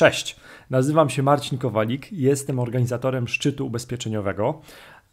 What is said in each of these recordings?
Cześć, nazywam się Marcin Kowalik, jestem organizatorem szczytu ubezpieczeniowego.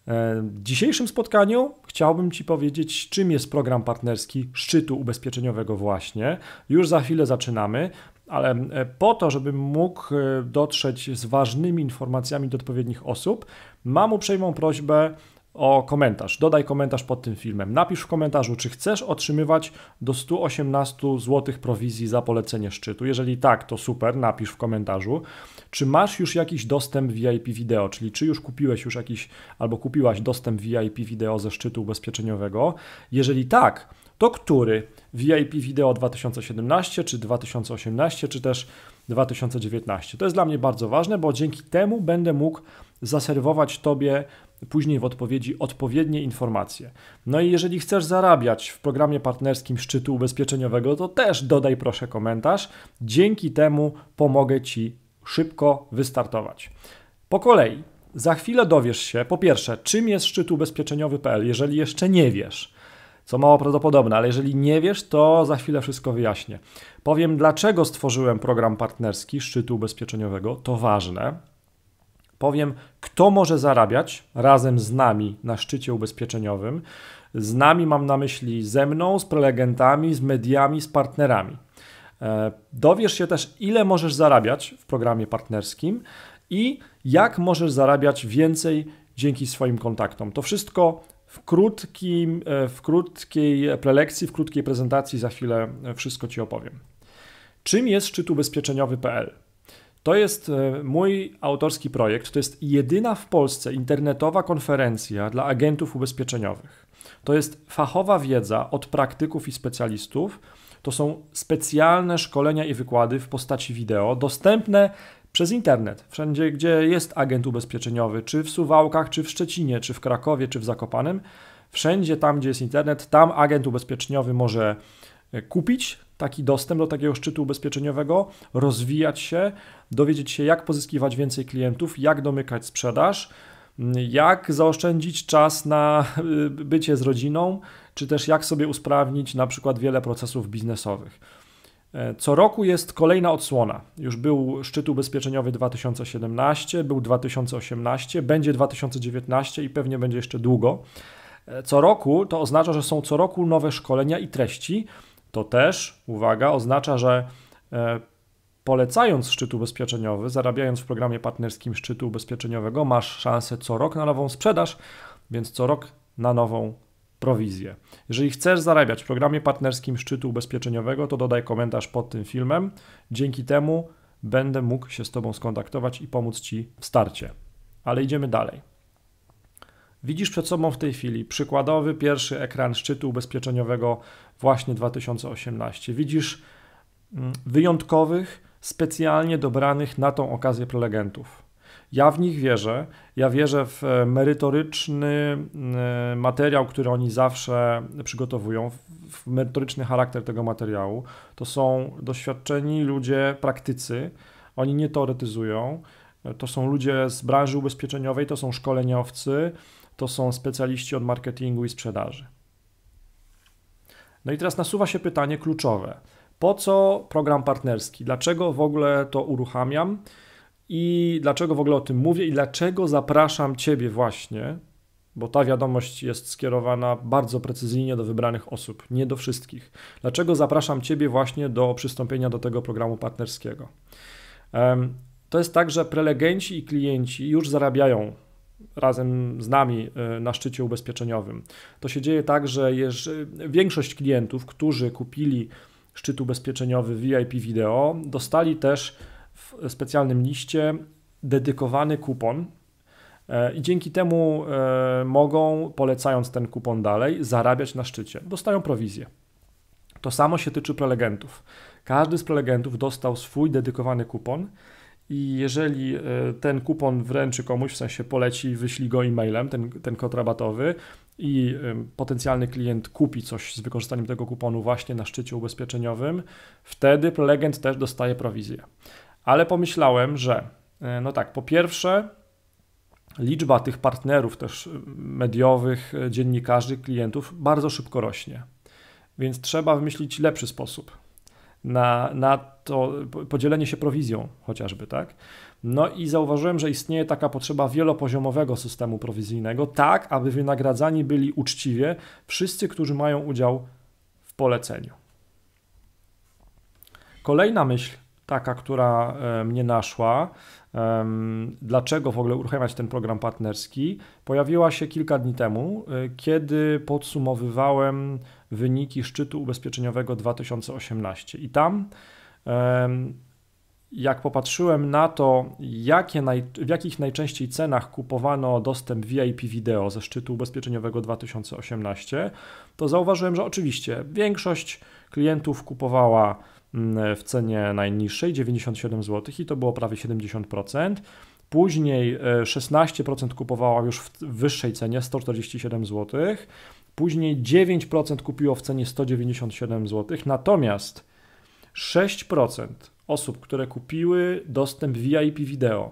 E, w dzisiejszym spotkaniu chciałbym Ci powiedzieć, czym jest program partnerski szczytu ubezpieczeniowego właśnie. Już za chwilę zaczynamy, ale e, po to, żebym mógł e, dotrzeć z ważnymi informacjami do odpowiednich osób, mam uprzejmą prośbę o komentarz. Dodaj komentarz pod tym filmem. Napisz w komentarzu, czy chcesz otrzymywać do 118 zł prowizji za polecenie szczytu. Jeżeli tak, to super, napisz w komentarzu. Czy masz już jakiś dostęp VIP wideo, czyli czy już kupiłeś już jakiś albo kupiłaś dostęp VIP wideo ze szczytu ubezpieczeniowego? Jeżeli tak, to który? VIP wideo 2017 czy 2018 czy też 2019? To jest dla mnie bardzo ważne, bo dzięki temu będę mógł zaserwować Tobie później w odpowiedzi odpowiednie informacje. No i jeżeli chcesz zarabiać w programie partnerskim szczytu ubezpieczeniowego, to też dodaj proszę komentarz. Dzięki temu pomogę Ci szybko wystartować. Po kolei, za chwilę dowiesz się, po pierwsze, czym jest szczyt ubezpieczeniowy.pl, jeżeli jeszcze nie wiesz, co mało prawdopodobne, ale jeżeli nie wiesz, to za chwilę wszystko wyjaśnię. Powiem, dlaczego stworzyłem program partnerski szczytu ubezpieczeniowego, to ważne. Powiem, kto może zarabiać razem z nami na szczycie ubezpieczeniowym. Z nami mam na myśli ze mną, z prelegentami, z mediami, z partnerami. E, dowiesz się też, ile możesz zarabiać w programie partnerskim i jak możesz zarabiać więcej dzięki swoim kontaktom. To wszystko w, krótkim, e, w krótkiej prelekcji, w krótkiej prezentacji za chwilę wszystko Ci opowiem. Czym jest szczyt ubezpieczeniowy.pl? To jest e, mój autorski projekt. To jest jedyna w Polsce internetowa konferencja dla agentów ubezpieczeniowych. To jest fachowa wiedza od praktyków i specjalistów. To są specjalne szkolenia i wykłady w postaci wideo, dostępne przez internet, wszędzie gdzie jest agent ubezpieczeniowy, czy w Suwałkach, czy w Szczecinie, czy w Krakowie, czy w Zakopanem. Wszędzie tam, gdzie jest internet, tam agent ubezpieczeniowy może e, kupić taki dostęp do takiego szczytu ubezpieczeniowego, rozwijać się, dowiedzieć się, jak pozyskiwać więcej klientów, jak domykać sprzedaż, jak zaoszczędzić czas na y, bycie z rodziną, czy też jak sobie usprawnić na przykład wiele procesów biznesowych. Co roku jest kolejna odsłona. Już był szczyt ubezpieczeniowy 2017, był 2018, będzie 2019 i pewnie będzie jeszcze długo. Co roku to oznacza, że są co roku nowe szkolenia i treści, to też, uwaga, oznacza, że e, polecając szczyt ubezpieczeniowy, zarabiając w programie partnerskim szczytu ubezpieczeniowego, masz szansę co rok na nową sprzedaż, więc co rok na nową prowizję. Jeżeli chcesz zarabiać w programie partnerskim szczytu ubezpieczeniowego, to dodaj komentarz pod tym filmem. Dzięki temu będę mógł się z Tobą skontaktować i pomóc Ci w starcie. Ale idziemy dalej. Widzisz przed sobą w tej chwili przykładowy pierwszy ekran szczytu ubezpieczeniowego właśnie 2018. Widzisz mm, wyjątkowych, specjalnie dobranych na tą okazję prelegentów. Ja w nich wierzę. Ja wierzę w e, merytoryczny e, materiał, który oni zawsze przygotowują, w merytoryczny charakter tego materiału. To są doświadczeni ludzie, praktycy. Oni nie teoretyzują. To są ludzie z branży ubezpieczeniowej, to są szkoleniowcy, to są specjaliści od marketingu i sprzedaży. No i teraz nasuwa się pytanie kluczowe. Po co program partnerski? Dlaczego w ogóle to uruchamiam? I dlaczego w ogóle o tym mówię? I dlaczego zapraszam Ciebie właśnie? Bo ta wiadomość jest skierowana bardzo precyzyjnie do wybranych osób, nie do wszystkich. Dlaczego zapraszam Ciebie właśnie do przystąpienia do tego programu partnerskiego? To jest tak, że prelegenci i klienci już zarabiają razem z nami e, na szczycie ubezpieczeniowym. To się dzieje tak, że większość klientów, którzy kupili szczyt ubezpieczeniowy VIP Video, dostali też w specjalnym liście dedykowany kupon e, i dzięki temu e, mogą, polecając ten kupon dalej, zarabiać na szczycie. Dostają prowizję. To samo się tyczy prelegentów. Każdy z prelegentów dostał swój dedykowany kupon i jeżeli e, ten kupon wręczy komuś, w sensie poleci, wyślij go e-mailem, ten, ten kod rabatowy i potencjalny klient kupi coś z wykorzystaniem tego kuponu właśnie na szczycie ubezpieczeniowym, wtedy prelegent też dostaje prowizję. Ale pomyślałem, że e, no tak, po pierwsze, liczba tych partnerów też mediowych, e, dziennikarzy, klientów bardzo szybko rośnie. Więc trzeba wymyślić lepszy sposób na, na to podzielenie się prowizją chociażby, tak? No i zauważyłem, że istnieje taka potrzeba wielopoziomowego systemu prowizyjnego, tak aby wynagradzani byli uczciwie wszyscy, którzy mają udział w poleceniu. Kolejna myśl, taka, która e, mnie naszła, dlaczego w ogóle uruchamiać ten program partnerski, pojawiła się kilka dni temu, e, kiedy podsumowywałem wyniki szczytu ubezpieczeniowego 2018. I tam jak popatrzyłem na to, jakie naj, w jakich najczęściej cenach kupowano dostęp VIP wideo ze szczytu ubezpieczeniowego 2018, to zauważyłem, że oczywiście większość klientów kupowała w cenie najniższej 97 zł i to było prawie 70%. Później 16% e, kupowała już w wyższej cenie 147 zł. Później 9% kupiło w cenie 197 zł. Natomiast 6% osób, które kupiły dostęp VIP wideo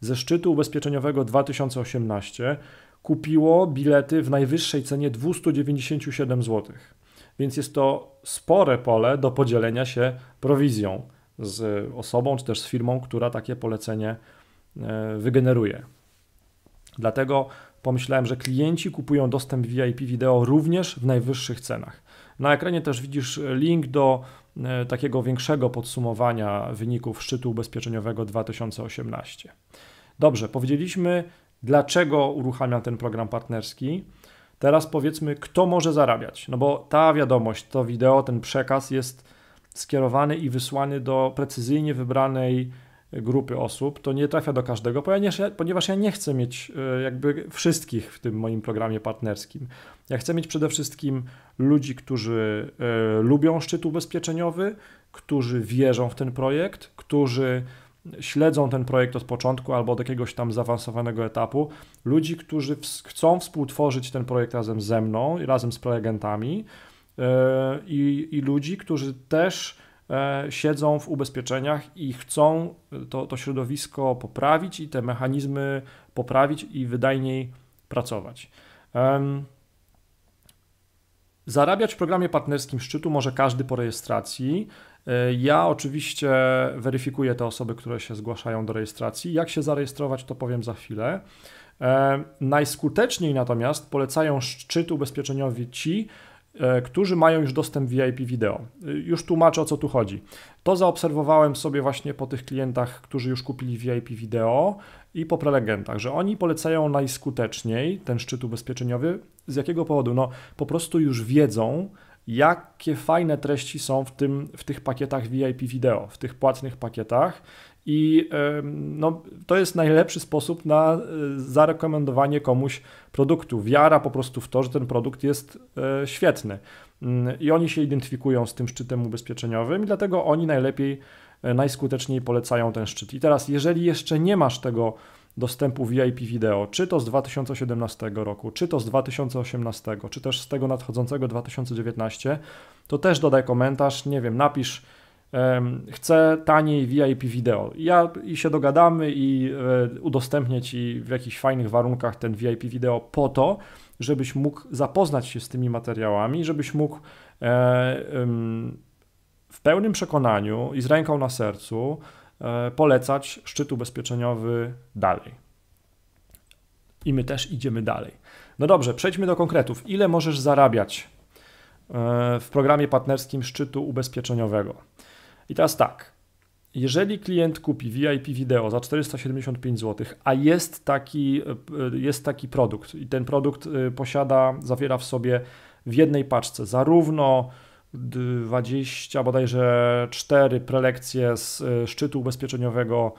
ze szczytu ubezpieczeniowego 2018, kupiło bilety w najwyższej cenie 297 zł. Więc jest to spore pole do podzielenia się prowizją z osobą czy też z firmą, która takie polecenie e, wygeneruje. Dlatego pomyślałem, że klienci kupują dostęp VIP wideo również w najwyższych cenach. Na ekranie też widzisz link do e, takiego większego podsumowania wyników szczytu ubezpieczeniowego 2018. Dobrze, powiedzieliśmy, dlaczego uruchamiam ten program partnerski. Teraz powiedzmy, kto może zarabiać. No bo ta wiadomość, to wideo, ten przekaz jest skierowany i wysłany do precyzyjnie wybranej grupy osób, to nie trafia do każdego, ponieważ ja nie chcę mieć e, jakby wszystkich w tym moim programie partnerskim. Ja chcę mieć przede wszystkim ludzi, którzy e, lubią szczyt ubezpieczeniowy, którzy wierzą w ten projekt, którzy śledzą ten projekt od początku albo od jakiegoś tam zaawansowanego etapu, ludzi, którzy chcą współtworzyć ten projekt razem ze mną i razem z prelegentami e, i, i ludzi, którzy też E, siedzą w ubezpieczeniach i chcą to, to środowisko poprawić i te mechanizmy poprawić i wydajniej pracować. Zarabiać w programie partnerskim szczytu może każdy po rejestracji. E, ja oczywiście weryfikuję te osoby, które się zgłaszają do rejestracji. Jak się zarejestrować, to powiem za chwilę. E, najskuteczniej natomiast polecają szczyt ubezpieczeniowy ci, E, którzy mają już dostęp VIP wideo. Już tłumaczę o co tu chodzi. To zaobserwowałem sobie właśnie po tych klientach, którzy już kupili VIP wideo i po prelegentach, że oni polecają najskuteczniej ten szczyt ubezpieczeniowy. Z jakiego powodu? No po prostu już wiedzą, jakie fajne treści są w, tym, w tych pakietach VIP wideo, w tych płatnych pakietach i no, to jest najlepszy sposób na e, zarekomendowanie komuś produktu. Wiara po prostu w to, że ten produkt jest e, świetny. Mm, I oni się identyfikują z tym szczytem ubezpieczeniowym, i dlatego oni najlepiej, najskuteczniej polecają ten szczyt. I teraz, jeżeli jeszcze nie masz tego dostępu VIP wideo, czy to z 2017 roku, czy to z 2018, czy też z tego nadchodzącego 2019, to też dodaj komentarz, nie wiem, napisz chcę taniej VIP wideo. Ja i się dogadamy i e, udostępnię Ci w jakichś fajnych warunkach ten VIP wideo po to, żebyś mógł zapoznać się z tymi materiałami, żebyś mógł e, pełnym przekonaniu i z ręką na sercu e, polecać szczyt ubezpieczeniowy dalej. I my też idziemy dalej. No dobrze, przejdźmy do konkretów. Ile możesz zarabiać w programie partnerskim szczytu ubezpieczeniowego? I teraz tak, jeżeli klient kupi VIP wideo za 475 zł, a jest taki, e, jest taki produkt i ten produkt e, posiada, zawiera w sobie w jednej paczce zarówno 20 bodajże 4 prelekcje z e, szczytu ubezpieczeniowego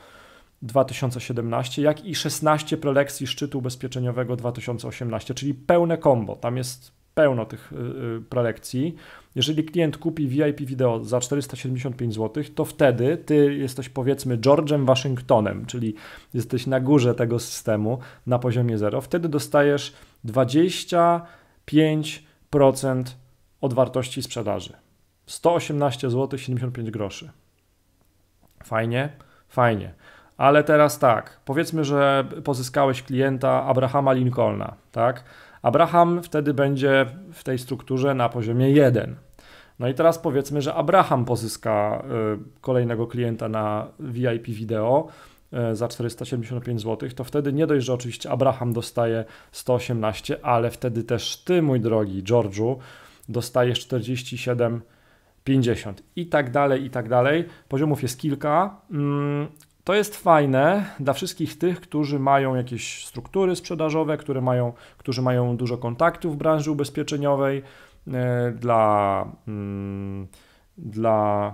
2017, jak i 16 prelekcji szczytu ubezpieczeniowego 2018, czyli pełne combo. Tam jest pełno tych prelekcji jeżeli klient kupi VIP wideo za 475 zł, to wtedy ty jesteś powiedzmy George'em Waszyngtonem, czyli jesteś na górze tego systemu na poziomie 0. Wtedy dostajesz 25% od wartości sprzedaży. 118 zł 75 groszy. Fajnie? Fajnie. Ale teraz tak, powiedzmy, że pozyskałeś klienta Abrahama Lincolna, tak? Abraham wtedy będzie w tej strukturze na poziomie 1 No i teraz powiedzmy, że Abraham pozyska kolejnego klienta na VIP wideo za 475 zł, to wtedy nie dość, że oczywiście Abraham dostaje 118, ale wtedy też ty, mój drogi George'u, dostajesz 47 50 i tak dalej, i tak dalej. Poziomów jest kilka. Mm, to jest fajne dla wszystkich tych, którzy mają jakieś struktury sprzedażowe, które mają, którzy mają dużo kontaktów w branży ubezpieczeniowej, e, dla, mm, dla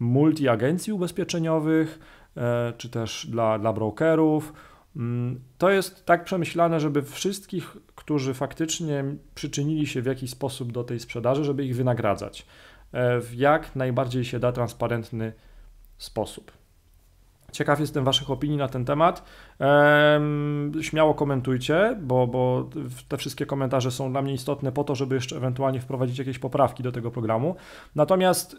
multi-agencji ubezpieczeniowych, e, czy też dla, dla brokerów. Mm, to jest tak przemyślane, żeby wszystkich, którzy faktycznie przyczynili się w jakiś sposób do tej sprzedaży, żeby ich wynagradzać. E, w jak najbardziej się da transparentny sposób. Ciekaw jestem Waszych opinii na ten temat. śmiało komentujcie, bo, bo te wszystkie komentarze są dla mnie istotne po to, żeby jeszcze ewentualnie wprowadzić jakieś poprawki do tego programu. Natomiast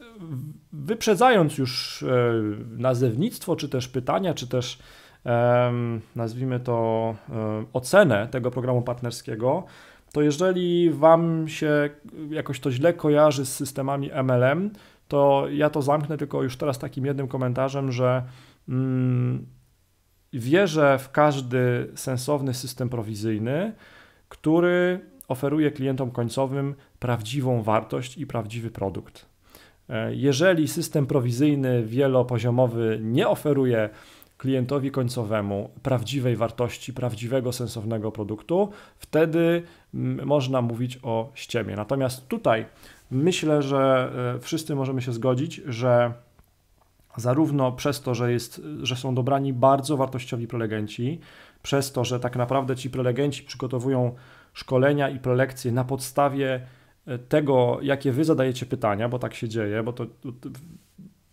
wyprzedzając już e, nazewnictwo, czy też pytania, czy też nazwijmy to ocenę tego programu partnerskiego, to jeżeli Wam się jakoś to źle kojarzy z systemami MLM, to ja to zamknę tylko już teraz takim jednym komentarzem, że mm, wierzę w każdy sensowny system prowizyjny, który oferuje klientom końcowym prawdziwą wartość i prawdziwy produkt. E, jeżeli system prowizyjny wielopoziomowy nie oferuje klientowi końcowemu prawdziwej wartości, prawdziwego, sensownego produktu, wtedy można mówić o ściemie. Natomiast tutaj myślę, że e, wszyscy możemy się zgodzić, że zarówno przez to, że, jest, że są dobrani bardzo wartościowi prelegenci, przez to, że tak naprawdę ci prelegenci przygotowują szkolenia i prelekcje na podstawie e, tego, jakie wy zadajecie pytania, bo tak się dzieje, bo to,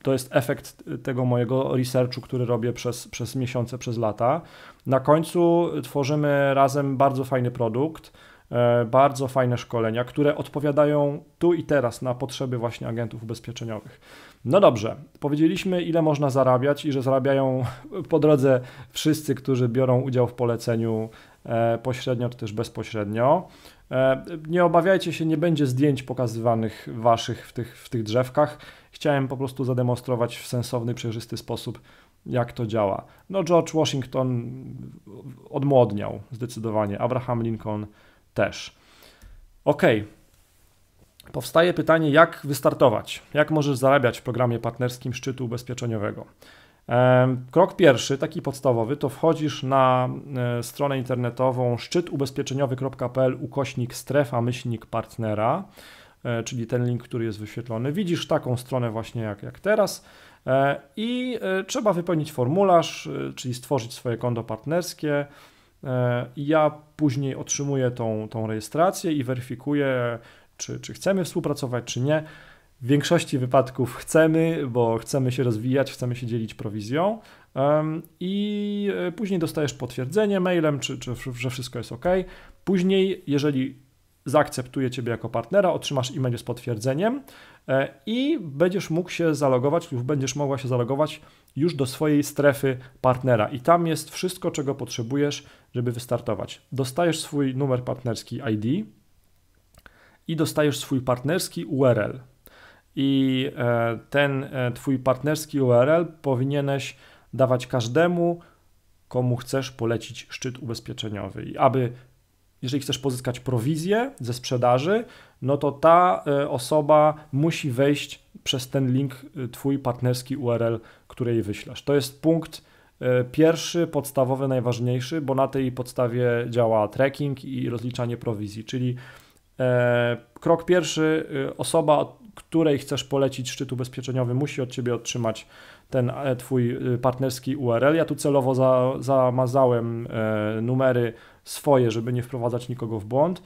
to jest efekt tego mojego researchu, który robię przez, przez miesiące, przez lata. Na końcu tworzymy razem bardzo fajny produkt, e, bardzo fajne szkolenia, które odpowiadają tu i teraz na potrzeby właśnie agentów ubezpieczeniowych. No dobrze, powiedzieliśmy ile można zarabiać i że zarabiają po drodze wszyscy, którzy biorą udział w poleceniu e, pośrednio czy też bezpośrednio. E, nie obawiajcie się, nie będzie zdjęć pokazywanych waszych w tych, w tych drzewkach. Chciałem po prostu zademonstrować w sensowny, przejrzysty sposób, jak to działa. No, George Washington odmłodniał zdecydowanie, Abraham Lincoln też. Ok. Powstaje pytanie, jak wystartować? Jak możesz zarabiać w programie partnerskim szczytu ubezpieczeniowego? Krok pierwszy, taki podstawowy, to wchodzisz na e, stronę internetową szczytubezpieczeniowy.pl ukośnik strefa myślnik partnera, czyli ten link, który jest wyświetlony. Widzisz taką stronę właśnie jak, jak teraz e, i trzeba wypełnić formularz, czyli stworzyć swoje konto partnerskie. Ja później otrzymuję tą, tą rejestrację i weryfikuję, czy, czy chcemy współpracować, czy nie. W większości wypadków chcemy, bo chcemy się rozwijać, chcemy się dzielić prowizją i e, później dostajesz potwierdzenie mailem, czy, czy, że wszystko jest ok. Później, jeżeli zaakceptuje Ciebie jako partnera, otrzymasz e-mail z potwierdzeniem e, i będziesz mógł się zalogować lub będziesz mogła się zalogować już do swojej strefy partnera i tam jest wszystko, czego potrzebujesz, żeby wystartować. Dostajesz swój numer partnerski ID i dostajesz swój partnerski URL i e, ten e, Twój partnerski URL powinieneś dawać każdemu, komu chcesz polecić szczyt ubezpieczeniowy. I aby, jeżeli chcesz pozyskać prowizję ze sprzedaży, no to ta e, osoba musi wejść przez ten link Twój partnerski URL, który jej wyślesz. To jest punkt pierwszy, podstawowy, najważniejszy, bo na tej podstawie działa tracking i rozliczanie prowizji, czyli krok pierwszy, osoba której chcesz polecić szczyt ubezpieczeniowy, musi od Ciebie otrzymać ten e, Twój y, partnerski URL. Ja tu celowo za, zamazałem e, numery swoje, żeby nie wprowadzać nikogo w błąd.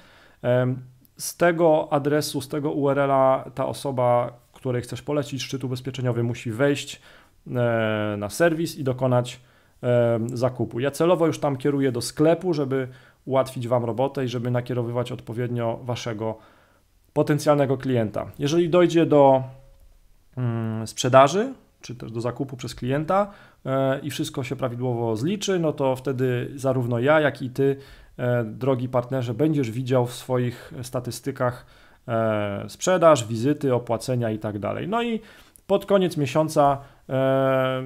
Z tego adresu, z tego URL-a ta osoba, której chcesz polecić szczyt ubezpieczeniowy, musi wejść e, na serwis i dokonać zakupu. Ja celowo już tam kieruję do sklepu, żeby ułatwić Wam robotę i żeby nakierowywać odpowiednio Waszego potencjalnego klienta. Jeżeli dojdzie do mm, sprzedaży, czy też do zakupu przez klienta e, i wszystko się prawidłowo zliczy, no to wtedy zarówno ja, jak i ty, e, drogi partnerze, będziesz widział w swoich statystykach e, sprzedaż, wizyty, opłacenia i tak dalej. No i pod koniec miesiąca e,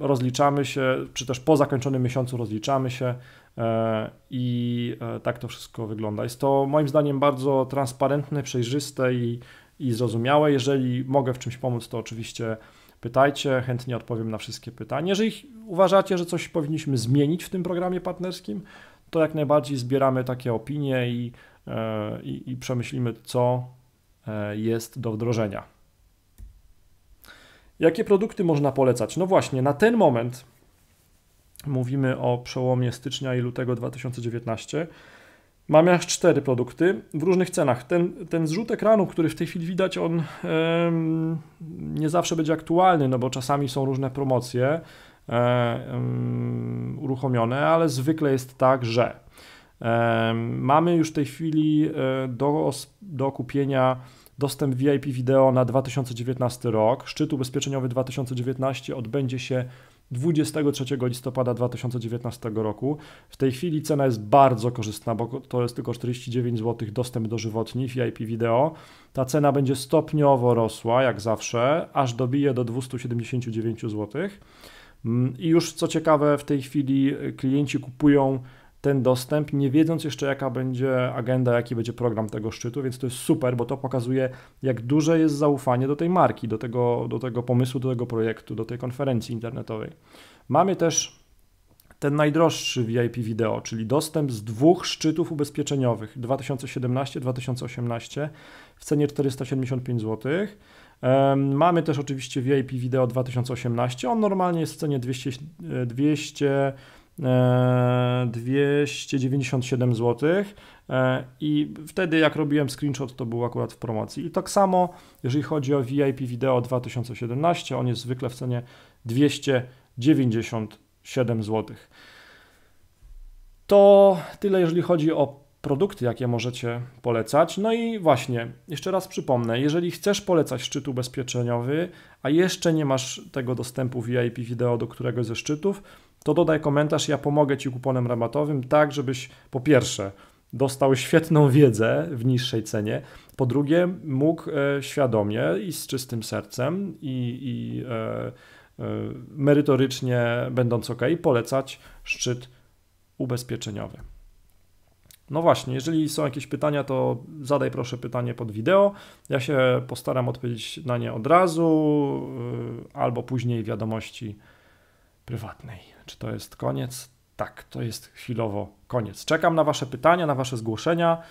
rozliczamy się, czy też po zakończonym miesiącu rozliczamy się e, i e, tak to wszystko wygląda. Jest to moim zdaniem bardzo transparentne, przejrzyste i, i zrozumiałe. Jeżeli mogę w czymś pomóc, to oczywiście pytajcie, chętnie odpowiem na wszystkie pytania. Jeżeli uważacie, że coś powinniśmy zmienić w tym programie partnerskim, to jak najbardziej zbieramy takie opinie i, i, i przemyślimy, co jest do wdrożenia. Jakie produkty można polecać? No właśnie, na ten moment mówimy o przełomie stycznia i lutego 2019. Mamy aż cztery produkty w różnych cenach. Ten, ten zrzut ekranu, który w tej chwili widać, on um, nie zawsze będzie aktualny, no bo czasami są różne promocje um, uruchomione, ale zwykle jest tak, że mamy już w tej chwili e, do, do kupienia dostęp VIP wideo na 2019 rok. Szczyt ubezpieczeniowy 2019 odbędzie się 23 listopada 2019 roku. W tej chwili cena jest bardzo korzystna, bo to jest tylko 49 zł dostęp do żywotni VIP wideo. Ta cena będzie stopniowo rosła, jak zawsze, aż dobije do 279 zł. Mm, I już co ciekawe, w tej chwili klienci kupują ten dostęp, nie wiedząc jeszcze, jaka będzie agenda, jaki będzie program tego szczytu, więc to jest super, bo to pokazuje, jak duże jest zaufanie do tej marki, do tego, do tego pomysłu, do tego projektu, do tej konferencji internetowej. Mamy też ten najdroższy VIP wideo, czyli dostęp z dwóch szczytów ubezpieczeniowych 2017-2018 w cenie 475 zł. Mamy też oczywiście VIP wideo 2018, on normalnie jest w cenie 200, 200 297 e, zł e, i wtedy jak robiłem screenshot to był akurat w promocji. I tak samo jeżeli chodzi o VIP Video 2017, on jest zwykle w cenie 297 zł. To tyle jeżeli chodzi o produkty, jakie możecie polecać. No i właśnie, jeszcze raz przypomnę, jeżeli chcesz polecać szczyt ubezpieczeniowy, a jeszcze nie masz tego dostępu VIP wideo do któregoś ze szczytów, to dodaj komentarz, ja pomogę Ci kuponem rabatowym, tak żebyś po pierwsze dostał świetną wiedzę w niższej cenie, po drugie mógł e, świadomie i z czystym sercem i, i e, e, merytorycznie będąc ok, polecać szczyt ubezpieczeniowy. No właśnie, jeżeli są jakieś pytania, to zadaj proszę pytanie pod wideo. Ja się postaram odpowiedzieć na nie od razu e, albo później wiadomości prywatnej. Czy to jest koniec? Tak, to jest chwilowo koniec. Czekam na Wasze pytania, na Wasze zgłoszenia.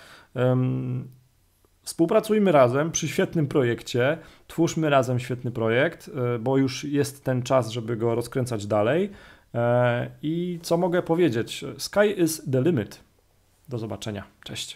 Współpracujmy razem przy świetnym projekcie, twórzmy razem świetny projekt, e, bo już jest ten czas, żeby go rozkręcać dalej. E, I co mogę powiedzieć? Sky is the limit. Do zobaczenia. Cześć.